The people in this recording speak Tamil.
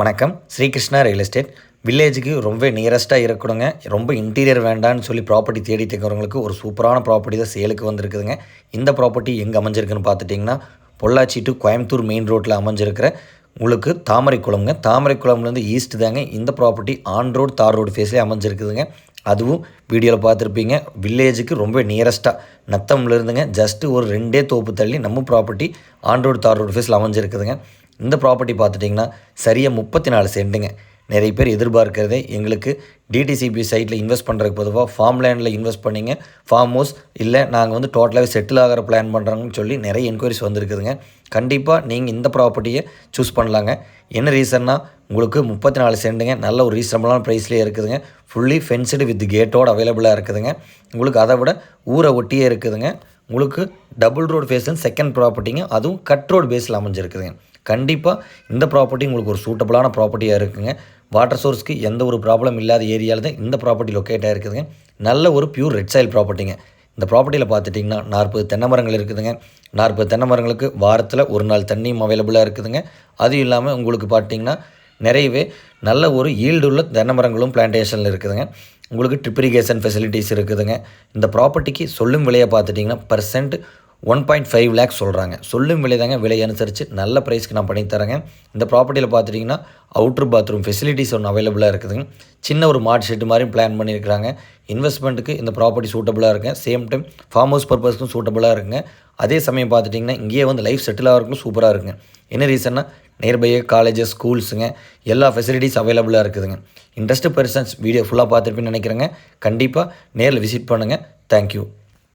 வணக்கம். Srikrishna real estate. வில்லேஜுக்கு ரொம்ப நியரஸ்ட்டாக இருக்கணுங்க. ரொம்ப இன்டீரியர் வேண்டான்னு சொல்லி ப்ராப்பர்ட்டி தேடிட்டு இருக்கிறவங்களுக்கு ஒரு சூப்பரான ப்ராப்பர்ட்டி தான் சேலுக்கு வந்திருக்குதுங்க. இந்த ப்ராப்பர்ட்டி எங்கே அமைஞ்சிருக்குன்னு பார்த்துட்டிங்கன்னா பொள்ளாச்சி டு கோயம்புத்தூர் மெயின் ரோட்டில் அமைஞ்சிருக்கிற உங்களுக்கு தாமரைக்குளம்ங்க. தாமரைக்குளம்லேருந்து ஈஸ்ட் தாங்க இந்த property on road tar road ஃபேஸ்லேயே அமைஞ்சிருக்குதுங்க. அதுவும் வீடியோவில் பார்த்துருப்பீங்க. வில்லேஜுக்கு ரொம்ப நியரஸ்ட்டாக நத்தம்லேருந்துங்க ஜஸ்ட்டு ஒரு ரெண்டே தோப்பு தள்ளி நம்ம property on road tar road ஃபேஸில் அமைஞ்சிருக்குதுங்க. இந்த ப்ராப்பர்ட்டி பார்த்துட்டிங்கன்னா சரியாக முப்பத்தி நாலு சென்ட்டுங்க. நிறைய பேர் எதிர்பார்க்கறதே எங்களுக்கு டிடிசிபி சைட்டில் இன்வெஸ்ட் பண்ணுறதுக்கு பொதுவாக ஃபார்ம் லேண்டில் இன்வெஸ்ட் பண்ணிங்க ஃபார்ம் ஹவுஸ் இல்லை நாங்கள் வந்து டோட்டலாகவே செட்டில் ஆகிற பிளான் பண்ணுறாங்கன்னு சொல்லி நிறைய என்கொயரிஸ் வந்திருக்குதுங்க. கண்டிப்பாக நீங்கள் இந்த ப்ராப்பர்ட்டியை சூஸ் பண்ணலாங்க. என்ன ரீசன்னா உங்களுக்கு முப்பத்தி நாலு சென்ட்டுங்க நல்ல ஒரு ரீசனபிளான ப்ரைஸ்லேயே இருக்குதுங்க. ஃபுல்லி ஃபென்சடு வித் கேட்டோடு அவைலபிளாக இருக்குதுங்க. உங்களுக்கு அதை விட ஊரை ஒட்டியே இருக்குதுங்க. உங்களுக்கு டபுள் ரோடு ஃபேஸில் செகண்ட் ப்ராப்பர்ட்டிங்க அதுவும் கட் ரோடு பேஸில் அமைஞ்சிருக்குதுங்க. கண்டிப்பாக இந்த ப்ராப்பர்ட்டி உங்களுக்கு ஒரு சூட்டபிளான ப்ராப்பர்ட்டியாக இருக்குங்க. வாட்டர் சோர்ஸ்க்கு எந்த ஒரு ப்ராப்ளம் இல்லாத ஏரியாவில் தான் இந்த ப்ராப்பர்ட்டி லொக்கேட் ஆகிருக்குதுங்க நல்ல ஒரு பியூர் ரெட் சைல் ப்ராப்பர்ட்டிங்க இந்த ப்ராப்பர்ட்டியில் பார்த்துட்டிங்கன்னா நாற்பது தென்னை மரங்கள் இருக்குதுங்க. நாற்பது தென்னை மரங்களுக்கு வாரத்தில் ஒரு நாள் தண்ணியும் அவைலபிளாக இருக்குதுங்க. அதுவும் இல்லாமல் உங்களுக்கு பார்த்தீங்கன்னா நிறையவே நல்ல ஒரு ஈல்டுள்ள தென்னை மரங்களும் பிளான்டேஷனில் இருக்குதுங்க. உங்களுக்கு ட்ரிப் இரிகேஷன் ஃபெசிலிட்டிஸ் இருக்குதுங்க. இந்த ப்ராப்பர்ட்டிக்கு சொல்லும் விலையை பார்த்துட்டிங்கன்னா percent one point five lakhs சொல்கிறாங்க சொல்லும் விலை தாங்க விலை அனுசரித்து நல்ல ப்ரைஸ்க்கு நான் பண்ணி தரேங்க. இந்த ப்ராப்பர்ட்டியில் பார்த்துட்டிங்கன்னா அவுட்ரு பாத்ரூம் ஃபெசிலிட்டிஸ் ஒன்று அவைலபிளாக இருக்குதுங்க. சின்ன ஒரு மாட் ஷெட்டு மாதிரி பிளான் பண்ணியிருக்கிறாங்க. இன்வெஸ்ட்மெண்ட்டுக்கு இந்த ப்ராப்பர்ட்டி சூட்டபுளாக இருக்குங்க. சேம் டைம் ஃபார்ம் ஹவுஸ் பர்பஸ்க்கும் சூட்டபுளாக இருக்குங்க. அதே சமயம் பார்த்துட்டிங்கன்னா இங்கேயே வந்து லைஃப் செட்டில் ஆகிறதுக்கும் சூப்பராக இருக்குங்க. என்ன ரீசன்னா நியர்பையே காலேஜஸ் ஸ்கூல்ஸுங்க எல்லா ஃபெசிலிட்டிஸ் அவைலபிளாக இருக்குதுங்க. இன்ட்ரெஸ்ட் பர்சன்ஸ் வீடியோ ஃபுல்லாக பார்த்துருப்பேன்னு நினைக்கிறேங்க. கண்டிப்பாக நேரில் விசிட் பண்ணுங்கள் தேங்க்யூ